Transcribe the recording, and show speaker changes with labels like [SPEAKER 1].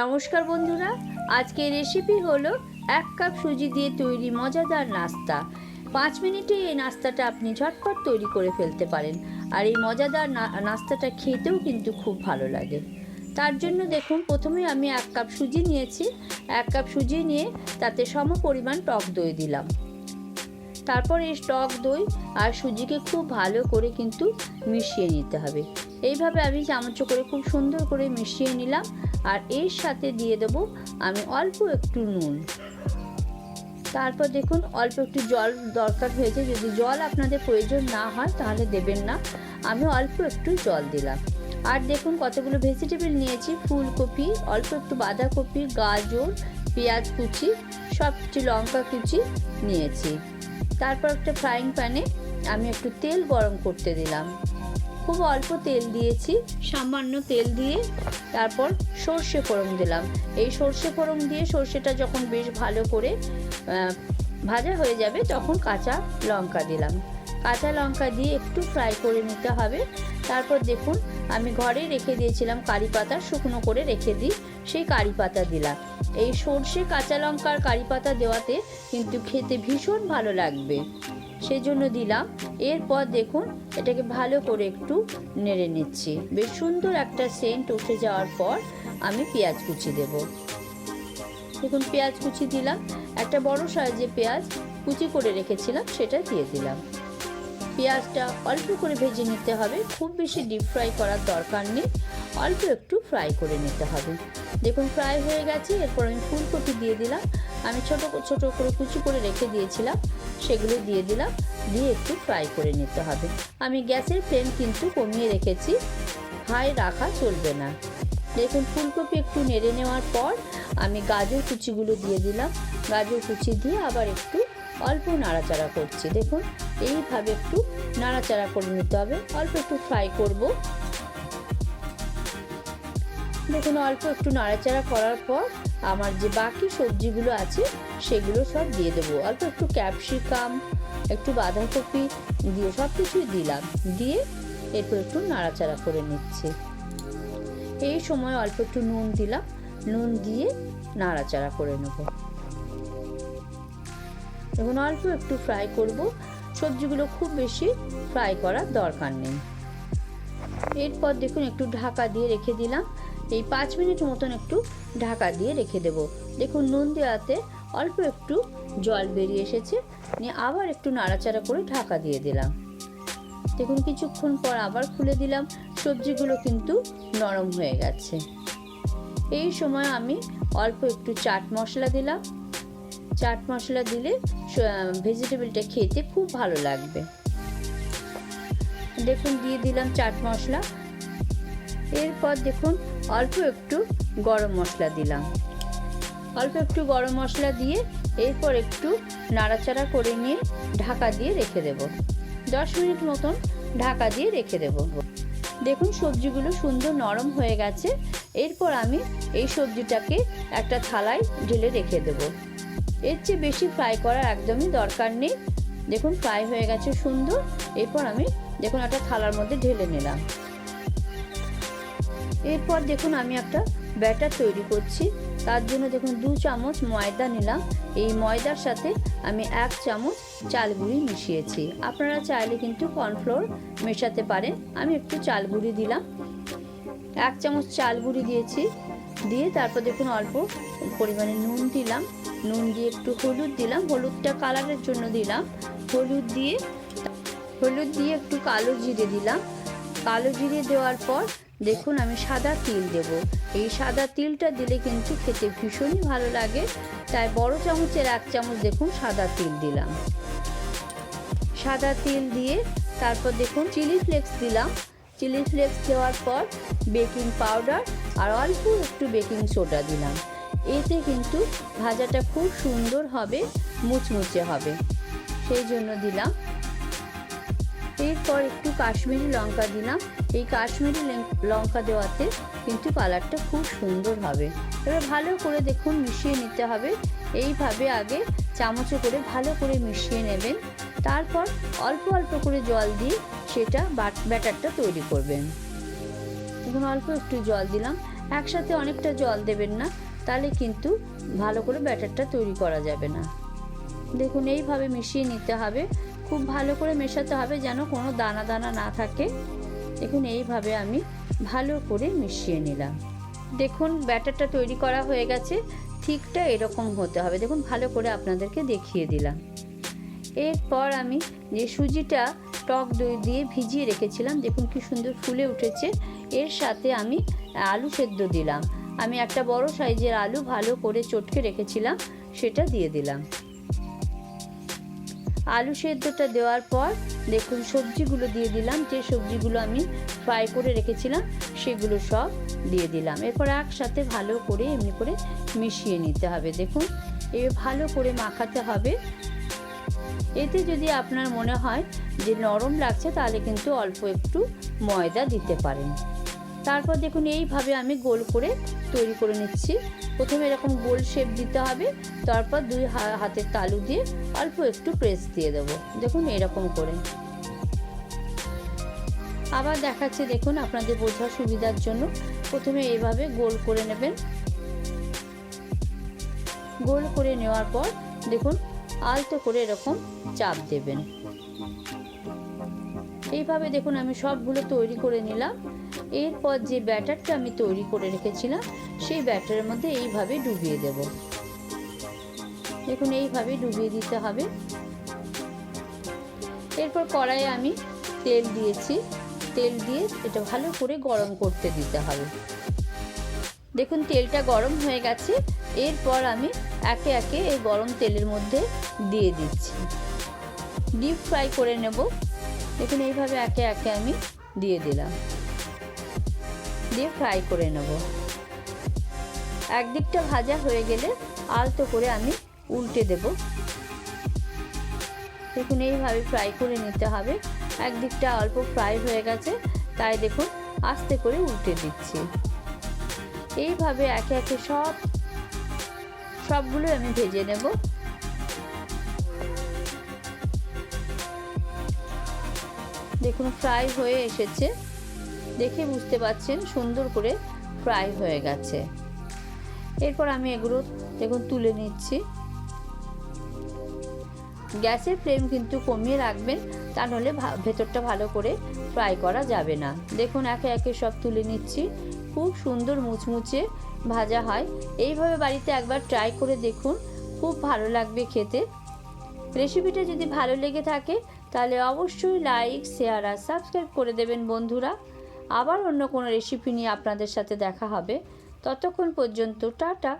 [SPEAKER 1] নমস্কার বন্ধুরা, আজকের রেসিপি হলো এক কাপ সুজি দিয়ে তৈরি মজাদার নাস্তা। পাঁচ মিনিটে এই নাস্তাটা আপনি ঝটপট তৈরি করে ফেলতে পারেন আর এই মজাদার নাস্তাটা খেতেও কিন্তু খুব ভালো লাগে। তার জন্য দেখুন, প্রথমে আমি এক কাপ সুজি নিয়েছি। এক কাপ সুজি নিয়ে তাতে সম পরিমাণ টক দই দিলাম। তারপর এই টক দই আর সুজিকে খুব ভালো করে কিন্তু মিশিয়ে নিতে হবে। এইভাবে আমি চামচ করে খুব সুন্দর করে মিশিয়ে নিলাম। আর এর সাথে দিয়ে দেবো আমি অল্প একটু নুন। তারপর দেখুন, অল্প একটু জল দরকার হয়েছে। যদি জল আপনাদের প্রয়োজন না হয়, তাহলে দেবেন না। আমি অল্প একটু জল দিলাম। আর দেখুন, কতগুলো ভেজিটেবল নিয়েছি। ফুলকপি, অল্প একটু বাঁধাকপি, গাজর, পেঁয়াজ কুচি, সবটি লঙ্কা কুচি নিয়েছি। তারপর একটা ফ্রাইং প্যানে আমি একটু তেল গরম করতে দিলাম। খুব অল্প তেল দিয়েছি, সামান্য তেল দিয়ে তারপর সর্ষে ফোড়ন দিলাম। এই সর্ষে ফোড়ন দিয়ে সর্ষেটা যখন বেশ ভালো করে ভাজা হয়ে যাবে, তখন কাঁচা লঙ্কা দিলাম। কাঁচা লঙ্কা দিয়ে একটু ফ্রাই করে নিতে হবে। তারপর দেখুন, আমি ঘরে রেখে দিয়েছিলাম কারি পাতা, শুকনো করে রেখে দিই, সেই কারি পাতা দিলাম। এই সর্ষে কাঁচা লঙ্কার কারি পাতা দেওয়াতে কিন্তু খেতে ভীষণ ভালো লাগবে। সেই জন্য দিলাম। এরপর দেখুন, এটাকে ভালো করে একটু নেড়ে নিচ্ছি। বেশ সুন্দর একটা সেন্ট উঠে যাওয়ার পর আমি পেঁয়াজ কুচি দেব। দেখুন, পেঁয়াজ কুচি দিলাম। একটা বড় সাইজে পেঁয়াজ কুচি করে রেখেছিলাম, সেটা দিয়ে দিলাম। পেঁয়াজটা অল্প করে ভেজে নিতে হবে। খুব বেশি ডিপ ফ্রাই করার দরকার নেই। অল্প একটু ফ্রাই করে নিতে হবে। দেখুন ফ্রাই হয়ে গেছে, এরপর আমি ফুলকপি দিয়ে দিলাম। আমি ছোট ছোট করে কুচি করে রেখে দিয়েছিলাম, সেগুলো দিয়ে দিলাম, দিয়ে একটু ফ্রাই করে নিতে হবে। আমি গ্যাসের ফ্লেম কিন্তু কমিয়ে রেখেছি, হাই রাখা চলবে না। দেখুন, ফুলকপি একটু নেড়ে নেওয়ার পর আমি গাজর কুচিগুলো দিয়ে দিলাম। গাজর কুচি দিয়ে আবার একটু অল্প নাড়াচাড়া করছি। দেখুন, এইভাবে একটু নাড়াচাড়া করে নিতে হবে। অল্প একটু ফ্রাই করব। দেখুন অল্প একটু নাড়াচাড়া করার পর আমার যে বাকি সবজিগুলো আছে, সেগুলো সব দিয়ে দেবো। অল্প একটু ক্যাপসিকাম, একটু বাঁধাকপি দিয়ে সব কিছুই দিলাম। দিয়ে এরপর একটু নাড়াচাড়া করে নিচ্ছি। এই সময় অল্প একটু নুন দিলাম। নুন দিয়ে নাড়াচাড়া করে নেব। এখন অল্প একটু ফ্রাই করব। সবজিগুলো খুব বেশি ফ্রাই করার দরকার নেই। এরপর দেখুন একটু ঢাকা দিয়ে রেখে দিলাম। এই পাঁচ মিনিট মতন একটু ঢাকা দিয়ে রেখে দেব। দেখুন, নুন দেওয়াতে অল্প একটু জল বেরিয়ে এসেছে। নিয়ে আবার একটু নাড়াচাড়া করে ঢাকা দিয়ে দিলাম। দেখুন, কিছুক্ষণ পর আবার খুলে দিলাম। সবজিগুলো কিন্তু নরম হয়ে গেছে। এই সময় আমি অল্প একটু চাট মশলা দিলাম। চাট মশলা দিলে ভেজিটেবলটা খেতে খুব ভালো লাগবে। দেখুন, দিয়ে দিলাম চাট মশলা। এরপর দেখুন অল্প একটু গরম মশলা দিলাম। অল্প একটু গরম মশলা দিয়ে এরপর একটু নাড়াচাড়া করে নিয়ে ঢাকা দিয়ে রেখে দেব। দশ মিনিট মতন ঢাকা দিয়ে রেখে দেব। দেখুন সবজিগুলো সুন্দর নরম হয়ে গেছে। এরপর আমি এই সবজিটাকে একটা থালায় ঢেলে রেখে দেব। এর চেয়ে বেশি ফ্রাই করার একদমই দরকার নেই। দেখুন ফ্রাই হয়ে গেছে সুন্দর। এরপর আমি দেখুন একটা থালার মধ্যে ঢেলে নিলাম। এরপর দেখুন আমি একটা ব্যাটার তৈরি করছি। তার জন্য দেখুন দু চামচ ময়দা নিলাম। এই ময়দার সাথে আমি এক চামচ চাল গুঁড়ি মিশিয়েছি। আপনারা চাইলে কিন্তু কর্নফ্লোর মেশাতে পারেন। আমি একটু চাল গুঁড়ি দিলাম। এক চামচ চাল গুঁড়ি দিয়েছি। দিয়ে তারপর দেখুন অল্প পরিমাণে নুন দিলাম। নুন দিয়ে একটু হলুদ দিলাম। হলুদটা কালারের জন্য দিলাম। হলুদ দিয়ে হলুদ দিয়ে একটু কালো জিরে দিলাম। কালো জিরে দেওয়ার পর দেখুন, আমি সাদা তিল দেব। এই সাদা তিলটা দিলে কিন্তু খেতে ভীষণই ভালো লাগে। তাই বড় চামচের এক চামচ দেখুন, সাদা তিল দিলাম। সাদা তিল দিয়ে তারপর দেখুন, চিলি ফ্লেক্স দিলাম। চিলি ফ্লেক্স দেওয়ার পর বেকিং পাউডার আর অল্প একটু বেকিং সোডা দিলাম। এতে কিন্তু ভাজাটা খুব সুন্দর হবে, মুচমুচে হবে। সেই জন্য দিলাম এরপর একটু কাশ্মীরি লঙ্কা দিলাম। এই কাশ্মীরি লঙ্কা দেওয়াতে কিন্তু কালারটা খুব সুন্দর হবে। এবার ভালো করে দেখুন মিশিয়ে নিতে হবে। এইভাবে আগে চামচে করে ভালো করে মিশিয়ে নেবেন। তারপর অল্প অল্প করে জল দিয়ে সেটা ব্যাটারটা তৈরি করবেন। এখন অল্প একটু জল দিলাম। একসাথে অনেকটা জল দেবেন না, তাহলে কিন্তু ভালো করে ব্যাটারটা তৈরি করা যাবে না। দেখুন, এইভাবে মিশিয়ে নিতে হবে। খুব ভালো করে মেশাতে হবে যেন কোনো দানা দানা না থাকে। দেখুন, এইভাবে আমি ভালো করে মিশিয়ে নিলাম। দেখুন, ব্যাটারটা তৈরি করা হয়ে গেছে। ঠিকটা এরকম হতে হবে। দেখুন, ভালো করে আপনাদেরকে দেখিয়ে দিলাম। এরপর আমি যে সুজিটা টক দই দিয়ে ভিজিয়ে রেখেছিলাম, দেখুন কি সুন্দর ফুলে উঠেছে। এর সাথে আমি আলু সেদ্ধ দিলাম। আমি একটা বড় সাইজের আলু ভালো করে চটকে রেখেছিলাম, সেটা দিয়ে দিলাম। আলু সেদ্ধটা দেওয়ার পর দেখুন সবজিগুলো দিয়ে দিলাম, যে সবজিগুলো আমি ফ্রাই করে রেখেছিলাম সেগুলো সব দিয়ে দিলাম। এরপর একসাথে ভালো করে এমনি করে মিশিয়ে নিতে হবে। দেখুন, এ ভালো করে মাখাতে হবে। এতে যদি আপনার মনে হয় যে নরম লাগছে তাহলে কিন্তু অল্প একটু ময়দা দিতে পারেন। তারপর দেখুন এইভাবে আমি গোল করে তৈরি করে নিচ্ছি। প্রথমে এরকম গোল শেপ দিতে হবে, তারপর দুই হাতের তালু দিয়ে অল্প একটু প্রেস দিয়ে দেবো। দেখুন এরকম করে। আবার দেখাচ্ছে, দেখুন আপনাদের বোঝার সুবিধার জন্য। প্রথমে এইভাবে গোল করে নেবেন। গোল করে নেওয়ার পর দেখুন আলতো করে এরকম চাপ দেবেন। এইভাবে দেখুন আমি সবগুলো তৈরি করে নিলাম। এরপর যে ব্যাটারটা আমি তৈরি করে রেখেছিলাম, সেই ব্যাটারের মধ্যে এইভাবে ডুবিয়ে দেব। দেখুন, এইভাবে ডুবিয়ে দিতে হবে। এরপর কড়াইয়ে আমি তেল দিয়েছি। তেল দিয়ে এটা ভালো করে গরম করতে দিতে হবে। দেখুন, তেলটা গরম হয়ে গেছে। এরপর আমি একে একে এই গরম তেলের মধ্যে দিয়ে দিচ্ছি। ডিপ ফ্রাই করে নেব। দেখুন, এইভাবে একে একে আমি দিয়ে দিলাম। দিয়ে ফ্রাই করে নেব। একদিকটা ভাজা হয়ে গেলে আলতো করে আমি উল্টে দেব। দেখুন, এইভাবে ফ্রাই করে নিতে হবে। একদিকটা অল্প ফ্রাই হয়ে গেছে, তাই দেখুন, আস্তে করে উল্টে দিচ্ছি। এইভাবে একে একে সব সবগুলো আমি ভেজে নেব। দেখুন ফ্রাই হয়ে এসেছে। দেখে বুঝতে পাচ্ছেন সুন্দর করে ফ্রাই হয়ে গেছে। এরপর আমি এগুলো দেখুন তুলে নিচ্ছি। গ্যাসের ফ্লেম কিন্তু কমিয়ে রাখবেন তা নাহলে ভেতরটা ভালো করে ফ্রাই করা যাবে না। দেখুন একে একে সব তুলে নিচ্ছি। খুব সুন্দর মুচমুচে ভাজা হয়। এইভাবে বাড়িতে একবার ট্রাই করে দেখুন, খুব ভালো লাগবে খেতে। রেসিপিটা যদি ভালো লেগে থাকে, তাহলে অবশ্যই লাইক, শেয়ার আর সাবস্ক্রাইব করে দেবেন বন্ধুরা। আবার অন্য কোনো রেসিপি নিয়ে আপনাদের সাথে দেখা হবে। ততক্ষণ পর্যন্ত টাটা।